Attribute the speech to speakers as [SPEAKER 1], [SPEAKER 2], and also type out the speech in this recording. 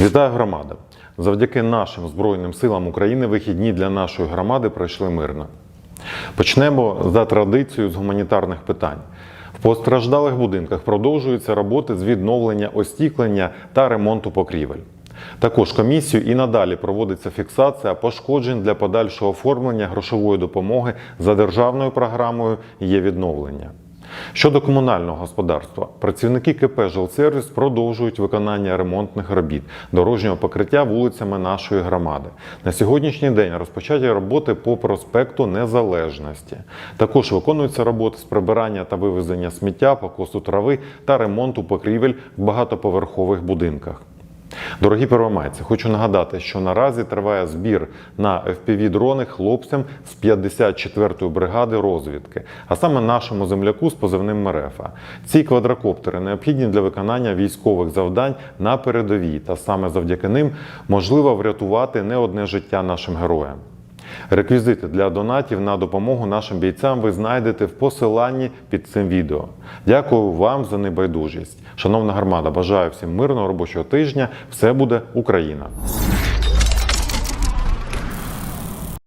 [SPEAKER 1] Вітаю громада! Завдяки нашим Збройним силам України вихідні для нашої громади пройшли мирно. Почнемо за традицією з гуманітарних питань. В постраждалих будинках продовжуються роботи з відновлення остіклення та ремонту покрівель. Також комісією і надалі проводиться фіксація пошкоджень для подальшого оформлення грошової допомоги за державною програмою є відновлення. Щодо комунального господарства, працівники КП «Жилсервіс» продовжують виконання ремонтних робіт дорожнього покриття вулицями нашої громади. На сьогоднішній день розпочаті роботи по проспекту Незалежності. Також виконуються роботи з прибирання та вивезення сміття, покосу трави та ремонту покрівель в багатоповерхових будинках. Дорогі первомайці, хочу нагадати, що наразі триває збір на FPV-дрони хлопцям з 54-ї бригади розвідки, а саме нашому земляку з позивним Мерефа. Ці квадрокоптери необхідні для виконання військових завдань на передовій, та саме завдяки ним можливо врятувати не одне життя нашим героям. Реквізити для донатів на допомогу нашим бійцям ви знайдете в посиланні під цим відео. Дякую вам за небайдужість. Шановна громада, бажаю всім мирного робочого тижня. Все буде Україна!